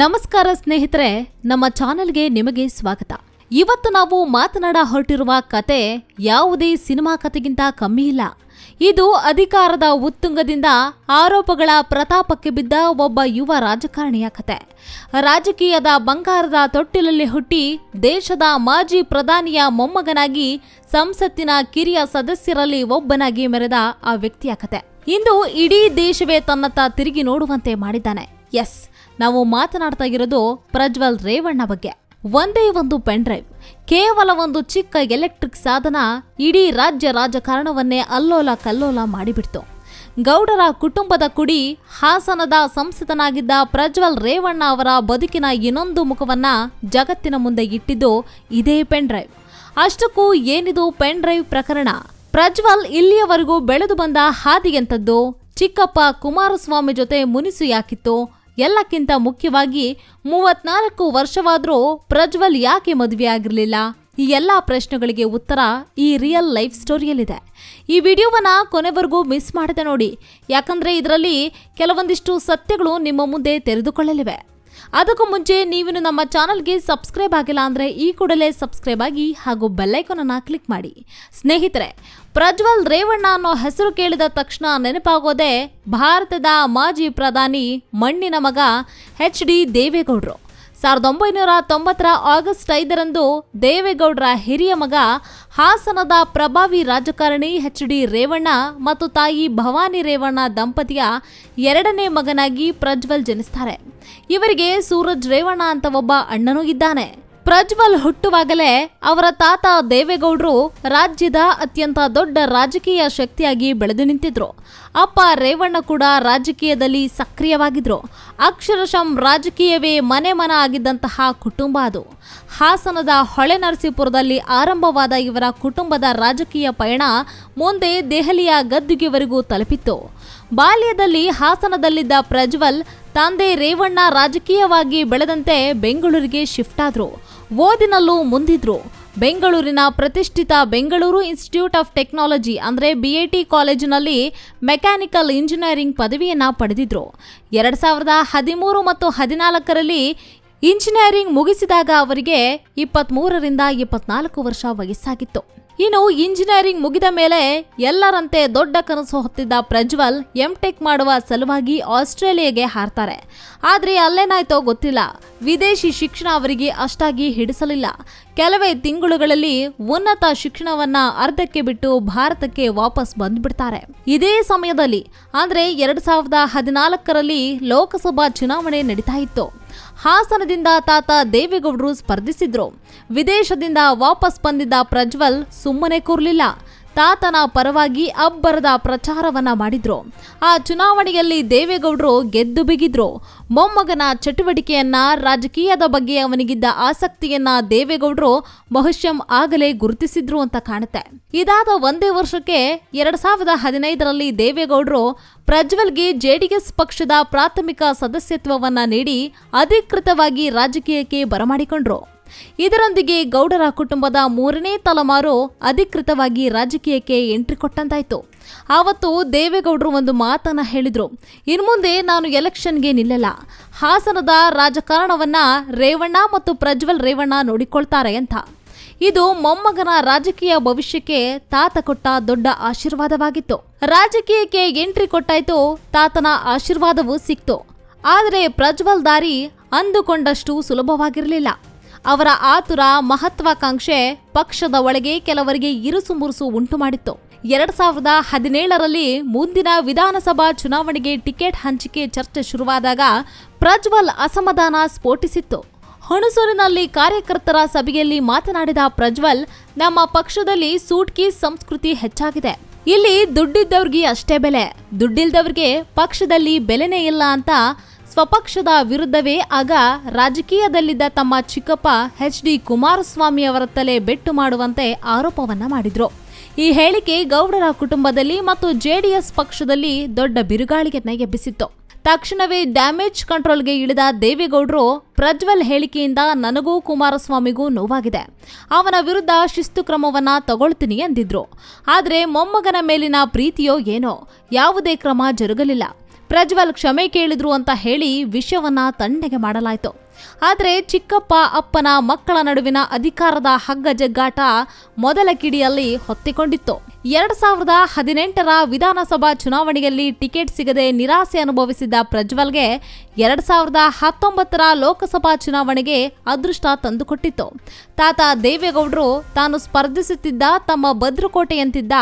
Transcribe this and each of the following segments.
ನಮಸ್ಕಾರ ಸ್ನೇಹಿತರೆ, ನಮ್ಮ ಚಾನೆಲ್ಗೆ ನಿಮಗೆ ಸ್ವಾಗತ. ಇವತ್ತು ನಾವು ಮಾತನಾಡ ಹೊರಟಿರುವ ಕತೆ ಯಾವುದೇ ಸಿನಿಮಾ ಕತೆಗಿಂತ ಕಮ್ಮಿ ಇಲ್ಲ. ಇದು ಅಧಿಕಾರದ ಉತ್ತುಂಗದಿಂದ ಆರೋಪಗಳ ಪ್ರತಾಪಕ್ಕೆ ಬಿದ್ದ ಒಬ್ಬ ಯುವ ರಾಜಕಾರಣಿಯ ಕತೆ. ರಾಜಕೀಯದ ಬಂಗಾರದ ತೊಟ್ಟಿಲಲ್ಲಿ ಹುಟ್ಟಿ ದೇಶದ ಮಾಜಿ ಪ್ರಧಾನಿಯ ಮೊಮ್ಮಗನಾಗಿ ಸಂಸತ್ತಿನ ಕಿರಿಯ ಸದಸ್ಯರಲ್ಲಿ ಒಬ್ಬನಾಗಿ ಮೆರೆದ ಆ ವ್ಯಕ್ತಿಯ ಕತೆ. ಇಂದು ಇಡೀ ದೇಶವೇ ತನ್ನತ್ತ ತಿರುಗಿ ನೋಡುವಂತೆ ಮಾಡಿದ್ದಾನೆ. ಎಸ್ ನಾವು ಮಾತನಾಡ್ತಾ ಇರೋದು ಪ್ರಜ್ವಲ್ ರೇವಣ್ಣ ಬಗ್ಗೆ. ಒಂದೇ ಒಂದು ಪೆನ್ ಡ್ರೈವ್, ಕೇವಲ ಒಂದು ಚಿಕ್ಕ ಎಲೆಕ್ಟ್ರಿಕ್ ಸಾಧನ ಇಡೀ ರಾಜ್ಯ ರಾಜಕಾರಣವನ್ನೇ ಅಲ್ಲೋಲ ಕಲ್ಲೋಲ ಮಾಡಿಬಿಡ್ತು. ಗೌಡರ ಕುಟುಂಬದ ಕುಡಿ ಹಾಸನದ ಸಂಸದನಾಗಿದ್ದ ಪ್ರಜ್ವಲ್ ರೇವಣ್ಣ ಅವರ ಬದುಕಿನ ಇನ್ನೊಂದು ಮುಖವನ್ನ ಜಗತ್ತಿನ ಮುಂದೆ ಇಟ್ಟಿದ್ದು ಇದೇ ಪೆನ್ ಡ್ರೈವ್. ಅಷ್ಟಕ್ಕೂ ಏನಿದು ಪೆನ್ ಡ್ರೈವ್ ಪ್ರಕರಣ? ಪ್ರಜ್ವಲ್ ಇಲ್ಲಿಯವರೆಗೂ ಬೆಳೆದು ಬಂದ ಹಾದಿಯಂಥದ್ದು ಚಿಕ್ಕಪ್ಪ ಕುಮಾರಸ್ವಾಮಿ ಜೊತೆ ಮುನಿಸು ಯಾಕಿತ್ತು? ಎಲ್ಲಕ್ಕಿಂತ ಮುಖ್ಯವಾಗಿ ಮೂವತ್ನಾಲ್ಕು ವರ್ಷವಾದರೂ ಪ್ರಜ್ವಲ್ ಯಾಕೆ ಮದುವೆಯಾಗಿರಲಿಲ್ಲ ಈ ಎಲ್ಲ ಪ್ರಶ್ನೆಗಳಿಗೆ ಉತ್ತರ ಈ ರಿಯಲ್ ಲೈಫ್ ಸ್ಟೋರಿಯಲ್ಲಿದೆ ಈ ವಿಡಿಯೋವನ್ನು ಕೊನೆವರೆಗೂ ಮಿಸ್ ಮಾಡದೆ ನೋಡಿ. ಯಾಕಂದರೆ ಇದರಲ್ಲಿ ಕೆಲವೊಂದಿಷ್ಟು ಸತ್ಯಗಳು ನಿಮ್ಮ ಮುಂದೆ ತೆರೆದುಕೊಳ್ಳಲಿವೆ. ಅದಕ್ಕೂ ಮುಂಚೆ ನೀವಿನ್ನು ನಮ್ಮ ಚಾನಲ್ಗೆ ಸಬ್ಸ್ಕ್ರೈಬ್ ಆಗಿಲ್ಲ ಅಂದರೆ ಈ ಕೂಡಲೇ ಸಬ್ಸ್ಕ್ರೈಬ್ ಆಗಿ ಹಾಗೂ ಬೆಲ್ಲೈಕನನ್ನು ಕ್ಲಿಕ್ ಮಾಡಿ. ಸ್ನೇಹಿತರೆ, ಪ್ರಜ್ವಲ್ ರೇವಣ್ಣ ಅನ್ನೋ ಹೆಸರು ಕೇಳಿದ ತಕ್ಷಣ ನೆನಪಾಗೋದೇ ಭಾರತದ ಮಾಜಿ ಪ್ರಧಾನಿ ಮಣ್ಣಿನ ಮಗ ಎಚ್ ಡಿ ದೇವೇಗೌಡರು. ಸಾವಿರದ ಒಂಬೈನೂರ ತೊಂಬತ್ತರ ಆಗಸ್ಟ್ ಐದರಂದು ದೇವೇಗೌಡರ ಹಿರಿಯ ಮಗ, ಹಾಸನದ ಪ್ರಭಾವಿ ರಾಜಕಾರಣಿ ಎಚ್ ಡಿ ರೇವಣ್ಣ ಮತ್ತು ತಾಯಿ ಭವಾನಿ ರೇವಣ್ಣ ದಂಪತಿಯ ಎರಡನೇ ಮಗನಾಗಿ ಪ್ರಜ್ವಲ್ ಜನಿಸ್ತಾರೆ. ಇವರಿಗೆ ಸೂರಜ್ ರೇವಣ್ಣ ಅಂತ ಒಬ್ಬ ಅಣ್ಣನೂ ಇದ್ದಾನೆ. ಪ್ರಜ್ವಲ್ ಹುಟ್ಟುವಾಗಲೇ ಅವರ ತಾತ ದೇವೇಗೌಡರು ರಾಜ್ಯದ ಅತ್ಯಂತ ದೊಡ್ಡ ರಾಜಕೀಯ ಶಕ್ತಿಯಾಗಿ ಬೆಳೆದು ನಿಂತಿದ್ರು. ಅಪ್ಪ ರೇವಣ್ಣ ಕೂಡ ರಾಜಕೀಯದಲ್ಲಿ ಸಕ್ರಿಯವಾಗಿದ್ರು. ಅಕ್ಷರಶಂ ರಾಜಕೀಯವೇ ಮನೆ ಮನ ಆಗಿದ್ದಂತಹ ಕುಟುಂಬ ಅದು. ಹಾಸನದ ಹೊಳೆನರಸೀಪುರದಲ್ಲಿ ಆರಂಭವಾದ ಇವರ ಕುಟುಂಬದ ರಾಜಕೀಯ ಪಯಣ ಮುಂದೆ ದೆಹಲಿಯ ಗದ್ದುಗೆವರೆಗೂ ತಲುಪಿತ್ತು. ಬಾಲ್ಯದಲ್ಲಿ ಹಾಸನದಲ್ಲಿದ್ದ ಪ್ರಜ್ವಲ್ ತಂದೆ ರೇವಣ್ಣ ರಾಜಕೀಯವಾಗಿ ಬೆಳೆದಂತೆ ಬೆಂಗಳೂರಿಗೆ ಶಿಫ್ಟ್ ಆದರು. ಓದಿನಲ್ಲೂ ಮುಂದಿದ್ರು. ಬೆಂಗಳೂರಿನ ಪ್ರತಿಷ್ಠಿತ ಬೆಂಗಳೂರು ಇನ್ಸ್ಟಿಟ್ಯೂಟ್ ಆಫ್ ಟೆಕ್ನಾಲಜಿ ಅಂದರೆ ಬಿ ಎ ಟಿ ಕಾಲೇಜಿನಲ್ಲಿ ಮೆಕ್ಯಾನಿಕಲ್ ಇಂಜಿನಿಯರಿಂಗ್ ಪದವಿಯನ್ನು ಪಡೆದಿದ್ರು. ಎರಡು ಸಾವಿರದ ಹದಿಮೂರು ಮತ್ತು ಹದಿನಾಲ್ಕರಲ್ಲಿ ಇಂಜಿನಿಯರಿಂಗ್ ಮುಗಿಸಿದಾಗ ಅವರಿಗೆ ಇಪ್ಪತ್ತ್ಮೂರರಿಂದ ಇಪ್ಪತ್ನಾಲ್ಕು ವರ್ಷ ವಯಸ್ಸಾಗಿತ್ತು. ಇನ್ನು ಇಂಜಿನಿಯರಿಂಗ್ ಮುಗಿದ ಮೇಲೆ ಎಲ್ಲರಂತೆ ದೊಡ್ಡ ಕನಸು ಹೊತ್ತಿದ್ದ ಪ್ರಜ್ವಲ್ ಎಂ ಟೆಕ್ ಮಾಡುವ ಸಲುವಾಗಿ ಆಸ್ಟ್ರೇಲಿಯಾಗೆ ಹಾರ್ತಾರೆ. ಆದರೆ ಅಲ್ಲೇನಾಯ್ತೋ ಗೊತ್ತಿಲ್ಲ. ವಿದೇಶಿ ಶಿಕ್ಷಣ ಅವರಿಗೆ ಅಷ್ಟಾಗಿ ಹಿಡಿಸಲಿಲ್ಲ. ಕೆಲವೇ ತಿಂಗಳುಗಳಲ್ಲಿ ಉನ್ನತ ಶಿಕ್ಷಣವನ್ನ ಅರ್ಧಕ್ಕೆ ಬಿಟ್ಟು ಭಾರತಕ್ಕೆ ವಾಪಸ್ ಬಂದ್ಬಿಡ್ತಾರೆ. ಇದೇ ಸಮಯದಲ್ಲಿ, ಅಂದ್ರೆ ಎರಡ್ ಸಾವಿರದ ಹದಿನಾಲ್ಕರಲ್ಲಿ ಲೋಕಸಭಾ ಚುನಾವಣೆ ನಡೀತಾ ಇತ್ತು. ಹಾಸನದಿಂದ ತಾತ ದೇವೇಗೌಡರು ಸ್ಪರ್ಧಿಸಿದ್ರು. ವಿದೇಶದಿಂದ ವಾಪಸ್ ಬಂದಿದ್ದ ಪ್ರಜ್ವಲ್ ಸುಮ್ಮನೆ ಕೂರ್ಲಿಲ್ಲ. ತಾತನ ಪರವಾಗಿ ಅಬ್ಬರದ ಪ್ರಚಾರವನ್ನ ಮಾಡಿದ್ರು. ಆ ಚುನಾವಣೆಯಲ್ಲಿ ದೇವೇಗೌಡರು ಗೆದ್ದು ಬಿಗಿದ್ರು. ಮೊಮ್ಮಗನ ಚಟುವಟಿಕೆಯನ್ನ, ರಾಜಕೀಯದ ಬಗ್ಗೆ ಅವನಿಗಿದ್ದ ಆಸಕ್ತಿಯನ್ನ ದೇವೇಗೌಡರು ಬಹುಶಃ ಆಗಲೇ ಗುರುತಿಸಿದ್ರು ಅಂತ ಕಾಣುತ್ತೆ. ಇದಾದ ಒಂದೇ ವರ್ಷಕ್ಕೆ ಎರಡ್ ಸಾವಿರದ ಹದಿನೈದರಲ್ಲಿ ದೇವೇಗೌಡರು ಪ್ರಜ್ವಲ್ಗೆ ಜೆಡಿಎಸ್ ಪಕ್ಷದ ಪ್ರಾಥಮಿಕ ಸದಸ್ಯತ್ವವನ್ನ ನೀಡಿ ಅಧಿಕೃತವಾಗಿ ರಾಜಕೀಯಕ್ಕೆ ಬರಮಾಡಿಕೊಂಡ್ರು. ಇದರೊಂದಿಗೆ ಗೌಡರ ಕುಟುಂಬದ ಮೂರನೇ ತಲೆಮಾರು ಅಧಿಕೃತವಾಗಿ ರಾಜಕೀಯಕ್ಕೆ ಎಂಟ್ರಿ ಕೊಟ್ಟಂತಾಯ್ತು. ಆವತ್ತು ದೇವೇಗೌಡರು ಒಂದು ಮಾತನ್ನ ಹೇಳಿದ್ರು. ಇನ್ಮುಂದೆ ನಾನು ಎಲೆಕ್ಷನ್ಗೆ ನಿಲ್ಲಲ್ಲ. ಹಾಸನದ ರಾಜಕಾರಣವನ್ನ ರೇವಣ್ಣ ಮತ್ತು ಪ್ರಜ್ವಲ್ ರೇವಣ್ಣ ನೋಡಿಕೊಳ್ತಾರೆ ಅಂತ. ಇದು ಮೊಮ್ಮಗನ ರಾಜಕೀಯ ಭವಿಷ್ಯಕ್ಕೆ ತಾತ ಕೊಟ್ಟ ದೊಡ್ಡ ಆಶೀರ್ವಾದವಾಗಿತ್ತು. ರಾಜಕೀಯಕ್ಕೆ ಎಂಟ್ರಿ ಕೊಟ್ಟಾಯ್ತು, ತಾತನ ಆಶೀರ್ವಾದವೂ ಸಿಕ್ತು. ಆದರೆ ಪ್ರಜ್ವಲ್ ದಾರಿ ಅಂದುಕೊಂಡಷ್ಟು ಸುಲಭವಾಗಿರಲಿಲ್ಲ. ಅವರ ಆತುರ ಮಹತ್ವಾಕಾಂಕ್ಷೆ ಪಕ್ಷದ ಒಳಗೆ ಕೆಲವರಿಗೆ ಇರುಸು ಮುರುಸು ಉಂಟು ಮಾಡಿತ್ತು. ಎರಡ್ ಸಾವಿರದ ಹದಿನೇಳರಲ್ಲಿ ಮುಂದಿನ ವಿಧಾನಸಭಾ ಚುನಾವಣೆಗೆ ಟಿಕೆಟ್ ಹಂಚಿಕೆ ಚರ್ಚೆ ಶುರುವಾದಾಗ ಪ್ರಜ್ವಲ್ ಅಸಮಾಧಾನ ಸ್ಫೋಟಿಸಿತ್ತು. ಹುಣಸೂರಿನಲ್ಲಿ ಕಾರ್ಯಕರ್ತರ ಸಭೆಯಲ್ಲಿ ಮಾತನಾಡಿದ ಪ್ರಜ್ವಲ್, ನಮ್ಮ ಪಕ್ಷದಲ್ಲಿ ಸೂಟ್ಕೀಸ್ ಸಂಸ್ಕೃತಿ ಹೆಚ್ಚಾಗಿದೆ. ಇಲ್ಲಿ ದುಡ್ಡಿದ್ದವ್ರಿಗೆ ಅಷ್ಟೇ ಬೆಲೆ. ದುಡ್ಡಿಲ್ದವ್ರಿಗೆ ಪಕ್ಷದಲ್ಲಿ ಬೆಲೆನೇ ಇಲ್ಲ ಅಂತ ಸ್ವಪಕ್ಷದ ವಿರುದ್ಧವೇ ಆಗ ರಾಜಕೀಯದಲ್ಲಿದ್ದ ತಮ್ಮ ಚಿಕ್ಕಪ್ಪ ಎಚ್ ಡಿ ಕುಮಾರಸ್ವಾಮಿ ಅವರ ತಲೆ ಬೆಟ್ಟು ಮಾಡುವಂತೆ ಆರೋಪವನ್ನ ಮಾಡಿದ್ರು. ಈ ಹೇಳಿಕೆ ಗೌಡರ ಕುಟುಂಬದಲ್ಲಿ ಮತ್ತು ಜೆಡಿಎಸ್ ಪಕ್ಷದಲ್ಲಿ ದೊಡ್ಡ ಬಿರುಗಾಳಿಗೆನ್ನ ಎಬ್ಬಿಸಿತ್ತು ತಕ್ಷಣವೇ ಡ್ಯಾಮೇಜ್ ಕಂಟ್ರೋಲ್ಗೆ ಇಳಿದ ದೇವೇಗೌಡರು ಪ್ರಜ್ವಲ್ ಹೇಳಿಕೆಯಿಂದ ನನಗೂ ಕುಮಾರಸ್ವಾಮಿಗೂ ನೋವಾಗಿದೆ. ಅವನ ವಿರುದ್ಧ ಶಿಸ್ತು ಕ್ರಮವನ್ನ ತಗೊಳ್ತೀನಿ ಎಂದಿದ್ರು. ಆದರೆ ಮೊಮ್ಮಗನ ಮೇಲಿನ ಪ್ರೀತಿಯೋ ಏನೋ? ಯಾವುದೇ ಕ್ರಮ ಜರುಗಲಿಲ್ಲ. ಪ್ರಜ್ವಲ್ ಕ್ಷಮೆ ಕೇಳಿದ್ರು ಅಂತ ಹೇಳಿ ವಿಷಯವನ್ನ ತಣ್ಣಗೆ ಮಾಡಲಾಯಿತು. ಆದರೆ ಚಿಕ್ಕಪ್ಪ ಅಪ್ಪನ ಮಕ್ಕಳ ನಡುವಿನ ಅಧಿಕಾರದ ಹಗ್ಗ ಜಗ್ಗಾಟ ಮೊದಲ ಕಿಡಿಯಲ್ಲಿ ಹೊತ್ತಿಕೊಂಡಿತ್ತು. ಎರಡ್ ಸಾವಿರದ ಹದಿನೆಂಟರ ವಿಧಾನಸಭಾ ಚುನಾವಣೆಯಲ್ಲಿ ಟಿಕೆಟ್ ಸಿಗದೆ ನಿರಾಸೆ ಅನುಭವಿಸಿದ್ದ ಪ್ರಜ್ವಲ್ಗೆ ಎರಡ್ ಸಾವಿರದ ಹತ್ತೊಂಬತ್ತರ ಲೋಕಸಭಾ ಚುನಾವಣೆಗೆ ಅದೃಷ್ಟ ತಂದುಕೊಟ್ಟಿತ್ತು. ತಾತ ದೇವೇಗೌಡರು ತಾನು ಸ್ಪರ್ಧಿಸುತ್ತಿದ್ದ ತಮ್ಮ ಭದ್ರಕೋಟೆಯಂತಿದ್ದ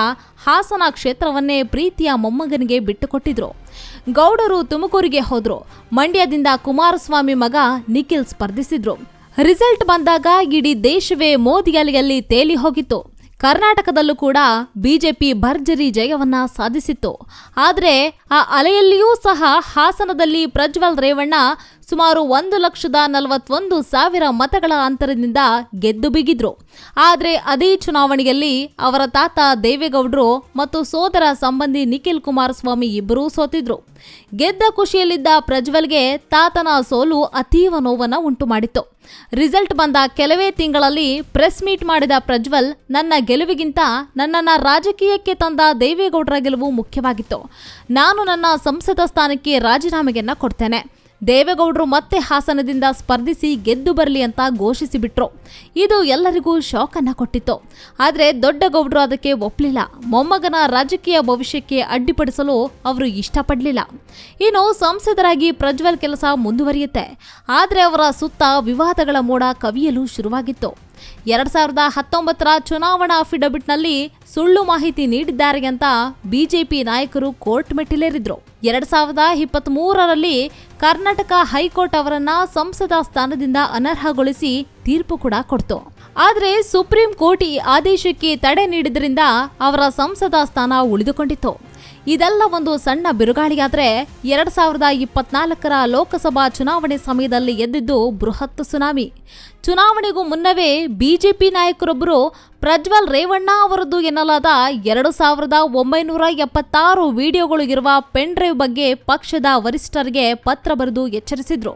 ಹಾಸನ ಕ್ಷೇತ್ರವನ್ನೇ ಪ್ರೀತಿಯ ಮೊಮ್ಮಗನಿಗೆ ಬಿಟ್ಟುಕೊಟ್ಟಿದ್ರು. ಗೌಡರು ತುಮಕೂರಿಗೆ ಹೋದ್ರು. ಮಂಡ್ಯದಿಂದ ಕುಮಾರಸ್ವಾಮಿ ಮಗ ನಿಖಿಲ್ ಸ್ಪರ್ಧಿಸಿದ್ರು. ರಿಸಲ್ಟ್ ಬಂದಾಗ ಇಡೀ ದೇಶವೇ ಮೋದಿ ಅಲೆಯಲ್ಲಿ ತೇಲಿ ಹೋಗಿತ್ತು. ಕರ್ನಾಟಕದಲ್ಲೂ ಕೂಡ ಬಿಜೆಪಿ ಭರ್ಜರಿ ಜಯವನ್ನ ಸಾಧಿಸಿತ್ತು. ಆದರೆ ಆ ಅಲೆಯಲ್ಲಿಯೂ ಸಹ ಹಾಸನದಲ್ಲಿ ಪ್ರಜ್ವಲ್ ರೇವಣ್ಣ ಸುಮಾರು ಒಂದು ಲಕ್ಷದ ನಲವತ್ತೊಂದು ಸಾವಿರ ಮತಗಳ ಅಂತರದಿಂದ ಗೆದ್ದು ಬಿಗಿದ್ರು. ಆದರೆ ಅದೇ ಚುನಾವಣೆಯಲ್ಲಿ ಅವರ ತಾತ ದೇವೇಗೌಡರು ಮತ್ತು ಸೋದರ ಸಂಬಂಧಿ ನಿಖಿಲ್ ಕುಮಾರಸ್ವಾಮಿ ಇಬ್ಬರೂ ಸೋತಿದ್ರು. ಗೆದ್ದ ಖುಷಿಯಲ್ಲಿದ್ದ ಪ್ರಜ್ವಲ್ಗೆ ತಾತನ ಸೋಲು ಅತೀವ ನೋವನ್ನು ಉಂಟು ಮಾಡಿತ್ತು ರಿಸಲ್ಟ್ ಬಂದ ಕೆಲವೇ ತಿಂಗಳಲ್ಲಿ ಪ್ರೆಸ್ ಮೀಟ್ ಮಾಡಿದ ಪ್ರಜ್ವಲ್, ನನ್ನ ಗೆಲುವಿಗಿಂತ ನನ್ನನ್ನು ರಾಜಕೀಯಕ್ಕೆ ತಂದ ದೇವೇಗೌಡರ ಗೆಲುವು ಮುಖ್ಯವಾಗಿತ್ತು. ನಾನು ನನ್ನ ಸಂಸದ ಸ್ಥಾನಕ್ಕೆ ರಾಜೀನಾಮೆಯನ್ನು ಕೊಡ್ತೇನೆ. ದೇವೇಗೌಡರು ಮತ್ತೆ ಹಾಸನದಿಂದ ಸ್ಪರ್ಧಿಸಿ ಗೆದ್ದು ಬರಲಿ ಅಂತ ಘೋಷಿಸಿಬಿಟ್ರು. ಇದು ಎಲ್ಲರಿಗೂ ಶಾಕ್ ಅನ್ನ ಕೊಟ್ಟಿತ್ತು. ಆದರೆ ದೊಡ್ಡ ಗೌಡರು ಅದಕ್ಕೆ ಒಪ್ಪಲಿಲ್ಲ ಮೊಮ್ಮಗನ ರಾಜಕೀಯ ಭವಿಷ್ಯಕ್ಕೆ ಅಡ್ಡಿಪಡಿಸಲು ಅವರು ಇಷ್ಟಪಡಲಿಲ್ಲ. ಇನ್ನು ಸಂಸದರಾಗಿ ಪ್ರಜ್ವಲ್ ಕೆಲಸ ಮುಂದುವರಿಯುತ್ತೆ. ಆದರೆ ಅವರ ಸುತ್ತ ವಿವಾದಗಳ ಮೋಡ ಕವಿಯಲು ಶುರುವಾಗಿತ್ತು. ಎರಡ್ ಸಾವಿರದ ಹತ್ತೊಂಬತ್ತರ ಚುನಾವಣಾ ಅಫಿಡವಿಟ್ನಲ್ಲಿ ಸುಳ್ಳು ಮಾಹಿತಿ ನೀಡಿದ್ದಾರೆ ಅಂತ ಬಿಜೆಪಿ ನಾಯಕರು ಕೋರ್ಟ್ ಮೆಟ್ಟಿಲೇರಿದ್ರು. ಎರಡ್ ಸಾವಿರದ ಇಪ್ಪತ್ತ್ ಮೂರರಲ್ಲಿ ಕರ್ನಾಟಕ ಹೈಕೋರ್ಟ್ ಅವರನ್ನ ಸಂಸದ ಸ್ಥಾನದಿಂದ ಅನರ್ಹಗೊಳಿಸಿ ತೀರ್ಪು ಕೂಡ ಕೊಡ್ತು. ಆದ್ರೆ ಸುಪ್ರೀಂ ಕೋರ್ಟ್ ಈ ಆದೇಶಕ್ಕೆ ತಡೆ ನೀಡಿದ್ರಿಂದ ಅವರ ಸಂಸದ ಸ್ಥಾನ ಉಳಿದುಕೊಂಡಿತ್ತು. ಇದೆಲ್ಲ ಒಂದು ಸಣ್ಣ ಬಿರುಗಾಳಿಯಾದರೆ ಎರಡ್ ಸಾವಿರದ ಇಪ್ಪತ್ನಾಲ್ಕರ ಲೋಕಸಭಾ ಚುನಾವಣೆ ಸಮಯದಲ್ಲಿ ಎದ್ದಿದ್ದು ಬೃಹತ್ ಸುನಾಮಿ. ಚುನಾವಣೆಗೂ ಮುನ್ನವೇ ಬಿಜೆಪಿ ನಾಯಕರೊಬ್ಬರು ಪ್ರಜ್ವಲ್ ರೇವಣ್ಣ ಅವರದ್ದು ಎನ್ನಲಾದ ಎರಡು ಸಾವಿರದ ಒಂಬೈನೂರ ಎಪ್ಪತ್ತಾರು ವಿಡಿಯೋಗಳು ಇರುವ ಪೆನ್ ಡ್ರೈವ್ ಬಗ್ಗೆ ಪಕ್ಷದ ವರಿಷ್ಠರಿಗೆ ಪತ್ರ ಬರೆದು ಎಚ್ಚರಿಸಿದ್ರು.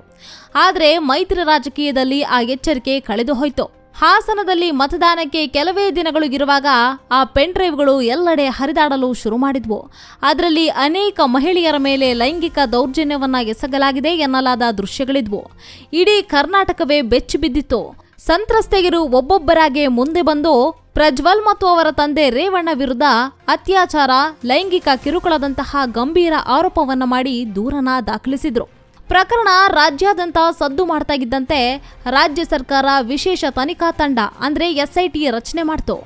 ಆದರೆ ಮೈತ್ರಿ ರಾಜಕೀಯದಲ್ಲಿ ಆ ಎಚ್ಚರಿಕೆ ಕಳೆದು ಹೋಯಿತು ಹಾಸನದಲ್ಲಿ ಮತದಾನಕ್ಕೆ ಕೆಲವೇ ದಿನಗಳು ಇರುವಾಗ ಆ ಪೆನ್ ಡ್ರೈವ್ಗಳು ಎಲ್ಲೆಡೆ ಹರಿದಾಡಲು ಶುರು ಮಾಡಿದ್ವು. ಅದರಲ್ಲಿ ಅನೇಕ ಮಹಿಳೆಯರ ಮೇಲೆ ಲೈಂಗಿಕ ದೌರ್ಜನ್ಯವನ್ನ ಎಸಗಲಾಗಿದೆ ಎನ್ನಲಾದ ದೃಶ್ಯಗಳಿದ್ವು. ಇಡೀ ಕರ್ನಾಟಕವೇ ಬೆಚ್ಚಿ ಬಿದ್ದಿತ್ತು. ಸಂತ್ರಸ್ತೆಯರು ಒಬ್ಬೊಬ್ಬರಾಗಿ ಮುಂದೆ ಬಂದು ಪ್ರಜ್ವಲ್ ಮತ್ತು ಅವರ ತಂದೆ ರೇವಣ್ಣ ವಿರುದ್ಧ ಅತ್ಯಾಚಾರ, ಲೈಂಗಿಕ ಕಿರುಕುಳದಂತಹ ಗಂಭೀರ ಆರೋಪವನ್ನು ಮಾಡಿ ದೂರನ ದಾಖಲಿಸಿದ್ರು. ಪ್ರಕರಣ ರಾಜ್ಯಾದ್ಯಂತ ಸದ್ದು ಮಾಡ್ತಾ ರಾಜ್ಯ ಸರ್ಕಾರ ವಿಶೇಷ ತನಿಖಾ ತಂಡ, ಅಂದ್ರೆ ಎಸ್ಐಟಿ ರಚನೆ ಮಾಡ್ತು.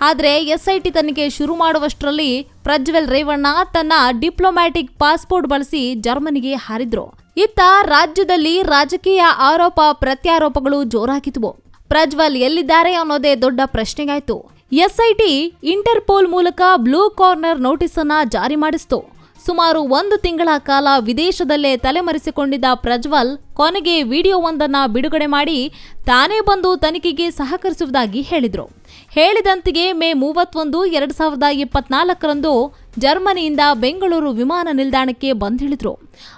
ಆದರೆ ಎಸ್ಐಟಿ ತನಿಖೆ ಶುರು ಮಾಡುವಷ್ಟರಲ್ಲಿ ಪ್ರಜ್ವಲ್ ರೇವಣ್ಣ ತನ್ನ ಡಿಪ್ಲೊಮ್ಯಾಟಿಕ್ ಪಾಸ್ಪೋರ್ಟ್ ಬಳಸಿ ಜರ್ಮನಿಗೆ ಹಾರಿದ್ರು. ಇತ್ತ ರಾಜ್ಯದಲ್ಲಿ ರಾಜಕೀಯ ಆರೋಪ ಪ್ರತ್ಯಾರೋಪಗಳು ಜೋರಾಗಿದ್ವು. ಪ್ರಜ್ವಲ್ ಎಲ್ಲಿದ್ದಾರೆ ಅನ್ನೋದೇ ದೊಡ್ಡ ಪ್ರಶ್ನೆಗಾಯ್ತು. ಎಸ್ಐಟಿ ಇಂಟರ್ಪೋಲ್ ಮೂಲಕ ಬ್ಲೂ ಕಾರ್ನರ್ ನೋಟಿಸ್ ಅನ್ನ ಜಾರಿ ಮಾಡಿಸ್ತು. ಸುಮಾರು ಒಂದು ತಿಂಗಳ ಕಾಲ ವಿದೇಶದಲ್ಲೇ ತಲೆಮರೆಸಿಕೊಂಡಿದ್ದ ಪ್ರಜ್ವಲ್ ಕೊನೆಗೆ ವಿಡಿಯೋವೊಂದನ್ನ ಬಿಡುಗಡೆ ಮಾಡಿ ತಾನೇ ಬಂದು ತನಿಖೆಗೆ ಸಹಕರಿಸುವುದಾಗಿ ಹೇಳಿದರು. ಹೇಳಿದಂತೆಯೇ ಮೇ ಮೂವತ್ತೊಂದು, ಎರಡು ಸಾವಿರದ ಇಪ್ಪತ್ನಾಲ್ಕರಂದು ಜರ್ಮನಿಯಿಂದ ಬೆಂಗಳೂರು ವಿಮಾನ ನಿಲ್ದಾಣಕ್ಕೆ ಬಂದಿಳಿದ್ರು.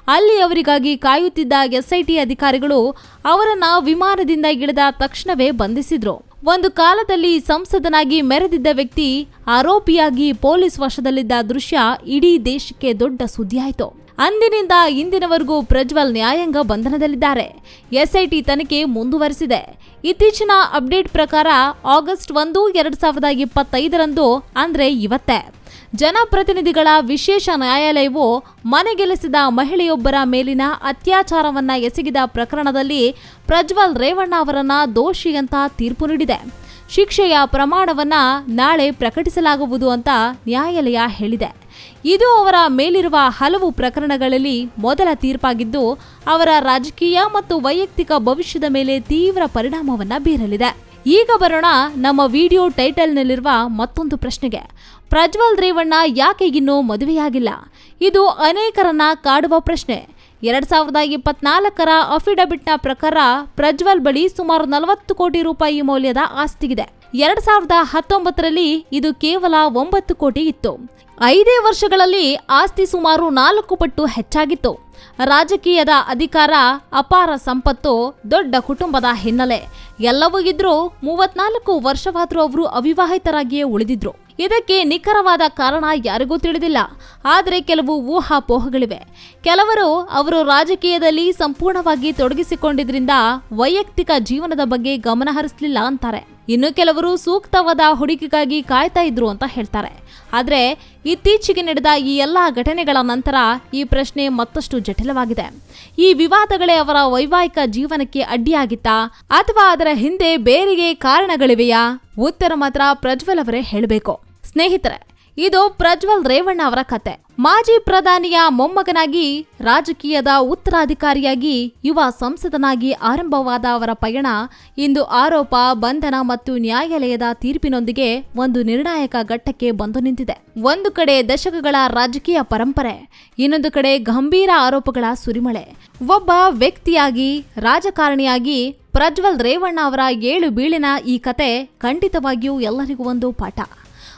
ಅಲ್ಲಿ ಅವರಿಗಾಗಿ ಕಾಯುತ್ತಿದ್ದ ಎಸ್ಐಟಿ ಅಧಿಕಾರಿಗಳು ಅವರನ್ನು ವಿಮಾನದಿಂದ ಇಳಿದ ತಕ್ಷಣವೇ ಬಂಧಿಸಿದ್ರು. ಒಂದು ಕಾಲದಲ್ಲಿ ಸಂಸದನಾಗಿ ಮೆರೆದಿದ್ದ ವ್ಯಕ್ತಿ ಆರೋಪಿಯಾಗಿ ಪೊಲೀಸ್ ವಶದಲ್ಲಿದ್ದ ದೃಶ್ಯ ಇಡೀ ದೇಶಕ್ಕೆ ದೊಡ್ಡ ಸುದ್ದಿಯಾಯಿತು. ಅಂದಿನಿಂದ ಇಂದಿನವರೆಗೂ ಪ್ರಜ್ವಲ್ ನ್ಯಾಯಾಂಗ ಬಂಧನದಲ್ಲಿದ್ದಾರೆ. ಎಸ್ಐಟಿ ತನಿಖೆ ಮುಂದುವರೆಸಿದೆ. ಇತ್ತೀಚಿನ ಅಪ್ಡೇಟ್ ಪ್ರಕಾರ ಆಗಸ್ಟ್ ಒಂದು, ಎರಡ್ ಸಾವಿರದ ಇಪ್ಪತ್ತೈದರಂದು, ಅಂದ್ರೆ ಇವತ್ತೇ. ಜನಪ್ರತಿನಿಧಿಗಳ ವಿಶೇಷ ನ್ಯಾಯಾಲಯವು ಮನೆಗೆಲೆಸಿದ ಮಹಿಳೆಯೊಬ್ಬರ ಮೇಲಿನ ಅತ್ಯಾಚಾರವನ್ನ ಎಸಗಿದ ಪ್ರಕರಣದಲ್ಲಿ ಪ್ರಜ್ವಲ್ ರೇವಣ್ಣ ಅವರನ್ನ ದೋಷಿ ಅಂತ ತೀರ್ಪು ನೀಡಿದೆ. ಶಿಕ್ಷೆಯ ಪ್ರಮಾಣವನ್ನ ನಾಳೆ ಪ್ರಕಟಿಸಲಾಗುವುದು ಅಂತ ನ್ಯಾಯಾಲಯ ಹೇಳಿದೆ. ಇದು ಅವರ ಮೇಲಿರುವ ಹಲವು ಪ್ರಕರಣಗಳಲ್ಲಿ ಮೊದಲ ತೀರ್ಪಾಗಿದ್ದು, ಅವರ ರಾಜಕೀಯ ಮತ್ತು ವೈಯಕ್ತಿಕ ಭವಿಷ್ಯದ ಮೇಲೆ ತೀವ್ರ ಪರಿಣಾಮವನ್ನ ಬೀರಲಿದೆ. ಈಗ ಬರೋಣ ನಮ್ಮ ವಿಡಿಯೋ ಟೈಟಲ್ನಲ್ಲಿರುವ ಮತ್ತೊಂದು ಪ್ರಶ್ನೆಗೆ. ಪ್ರಜ್ವಲ್ ರೇವಣ್ಣ ಯಾಕೆ ಇನ್ನೂ ಮದುವೆಯಾಗಿಲ್ಲ? ಇದು ಅನೇಕರನ್ನ ಕಾಡುವ ಪ್ರಶ್ನೆ. ಎರಡ್ ಸಾವಿರದ ಇಪ್ಪತ್ನಾಲ್ಕರ ಅಫಿಡವಿಟ್ನ ಪ್ರಕಾರ ಪ್ರಜ್ವಲ್ ಬಳಿ ಸುಮಾರು ನಲವತ್ತು ಕೋಟಿ ರೂಪಾಯಿ ಮೌಲ್ಯದ ಆಸ್ತಿಗಿದೆ. ಎರಡ್ ಸಾವಿರದ ಹತ್ತೊಂಬತ್ತರಲ್ಲಿ ಇದು ಕೇವಲ ಒಂಬತ್ತು ಕೋಟಿ ಇತ್ತು. ಐದೇ ವರ್ಷಗಳಲ್ಲಿ ಆಸ್ತಿ ಸುಮಾರು ನಾಲ್ಕು ಪಟ್ಟು ಹೆಚ್ಚಾಗಿತ್ತು. ರಾಜಕೀಯದ ಅಧಿಕಾರ, ಅಪಾರ ಸಂಪತ್ತು, ದೊಡ್ಡ ಕುಟುಂಬದ ಹಿನ್ನೆಲೆ ಎಲ್ಲವೂ ಇದ್ರೂ ಮೂವತ್ನಾಲ್ಕು ವರ್ಷವಾದರೂ ಅವರು ಅವಿವಾಹಿತರಾಗಿಯೇ ಉಳಿದಿದ್ರು. ಇದಕ್ಕೆ ನಿಖರವಾದ ಕಾರಣ ಯಾರಿಗೂ ತಿಳಿದಿಲ್ಲ. ಆದರೆ ಕೆಲವು ಊಹಾಪೋಹಗಳಿವೆ. ಕೆಲವರು ಅವರು ರಾಜಕೀಯದಲ್ಲಿ ಸಂಪೂರ್ಣವಾಗಿ ತೊಡಗಿಸಿಕೊಂಡಿದ್ರಿಂದ ವೈಯಕ್ತಿಕ ಜೀವನದ ಬಗ್ಗೆ ಗಮನ ಹರಿಸಲಿಲ್ಲ ಅಂತಾರೆ. ಇನ್ನು ಕೆಲವರು ಸೂಕ್ತವಾದ ಹುಡುಗಿಗಾಗಿ ಕಾಯ್ತಾ ಇದ್ರು ಅಂತ ಹೇಳ್ತಾರೆ. ಆದರೆ ಇತ್ತೀಚೆಗೆ ನಡೆದ ಈ ಎಲ್ಲ ಘಟನೆಗಳ ನಂತರ ಈ ಪ್ರಶ್ನೆ ಮತ್ತಷ್ಟು ಜಟಿಲವಾಗಿದೆ. ಈ ವಿವಾದಗಳೇ ಅವರ ವೈವಾಹಿಕ ಜೀವನಕ್ಕೆ ಅಡ್ಡಿಯಾಗಿತ್ತಾ, ಅಥವಾ ಅದರ ಹಿಂದೆ ಬೇರೆಗೆ ಕಾರಣಗಳಿವೆಯಾ? ಉತ್ತರ ಮಾತ್ರ ಪ್ರಜ್ವಲ್ ಅವರೇ ಹೇಳಬೇಕು. ಸ್ನೇಹಿತರೆ, ಇದು ಪ್ರಜ್ವಲ್ ರೇವಣ್ಣ ಅವರ ಕತೆ. ಮಾಜಿ ಪ್ರಧಾನಿಯ ಮೊಮ್ಮಗನಾಗಿ, ರಾಜಕೀಯದ ಉತ್ತರಾಧಿಕಾರಿಯಾಗಿ, ಯುವ ಸಂಸದನಾಗಿ ಆರಂಭವಾದ ಅವರ ಪಯಣ ಇಂದು ಆರೋಪ, ಬಂಧನ ಮತ್ತು ನ್ಯಾಯಾಲಯದ ತೀರ್ಪಿನೊಂದಿಗೆ ಒಂದು ನಿರ್ಣಾಯಕ ಘಟ್ಟಕ್ಕೆ ಬಂದು ನಿಂತಿದೆ. ಒಂದು ಕಡೆ ದಶಕಗಳ ರಾಜಕೀಯ ಪರಂಪರೆ, ಇನ್ನೊಂದು ಕಡೆ ಗಂಭೀರ ಆರೋಪಗಳ ಸುರಿಮಳೆ. ಒಬ್ಬ ವ್ಯಕ್ತಿಯಾಗಿ, ರಾಜಕಾರಣಿಯಾಗಿ ಪ್ರಜ್ವಲ್ ರೇವಣ್ಣ ಅವರ ಏಳು ಬೀಳಿನ ಈ ಕತೆ ಖಂಡಿತವಾಗಿಯೂ ಎಲ್ಲರಿಗೂ ಒಂದು ಪಾಠ.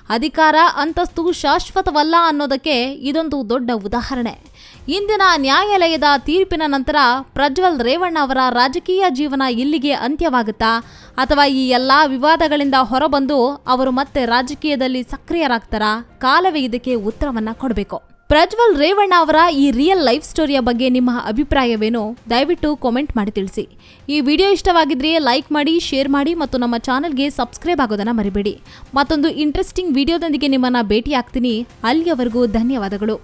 ಅಧಿಕಾರ ಅಂತಸ್ತು ಶಾಶ್ವತವಲ್ಲ ಅನ್ನೋದಕ್ಕೆ ಇದೊಂದು ದೊಡ್ಡ ಉದಾಹರಣೆ. ಇಂದಿನ ನ್ಯಾಯಾಲಯದ ತೀರ್ಪಿನ ನಂತರ ಪ್ರಜ್ವಲ್ ರೇವಣ್ಣ ಅವರ ರಾಜಕೀಯ ಜೀವನ ಇಲ್ಲಿಗೆ ಅಂತ್ಯವಾಗುತ್ತಾ, ಅಥವಾ ಈ ಎಲ್ಲ ವಿವಾದಗಳಿಂದ ಹೊರಬಂದು ಅವರು ಮತ್ತೆ ರಾಜಕೀಯದಲ್ಲಿ ಸಕ್ರಿಯರಾಗ್ತಾರಾ? ಕಾಲವೇ ಇದಕ್ಕೆ ಉತ್ತರವನ್ನು ಕೊಡಬೇಕು. ಪ್ರಜ್ವಲ್ ರೇವಣ್ಣ ಅವರ ಈ ರಿಯಲ್ ಲೈಫ್ ಸ್ಟೋರಿಯ ಬಗ್ಗೆ ನಿಮ್ಮ ಅಭಿಪ್ರಾಯವೇನು? ದಯವಿಟ್ಟು ಕಾಮೆಂಟ್ ಮಾಡಿ ತಿಳಿಸಿ. ಈ ವಿಡಿಯೋ ಇಷ್ಟವಾಗಿದ್ರೆ ಲೈಕ್ ಮಾಡಿ ಶೇರ್ ಮಾಡಿ ಮತ್ತು ನಮ್ಮ ಚಾನಲ್ಗೆ ಸಬ್ಸ್ಕ್ರೈಬ್ ಆಗೋದನ್ನು ಮರಿಬೇಡಿ. ಮತ್ತೊಂದು ಇಂಟ್ರೆಸ್ಟಿಂಗ್ ವಿಡಿಯೋದೊಂದಿಗೆ ನಿಮ್ಮನ್ನು ಭೇಟಿಯಾಗ್ತೀನಿ. ಅಲ್ಲಿಯವರೆಗೂ ಧನ್ಯವಾದಗಳು.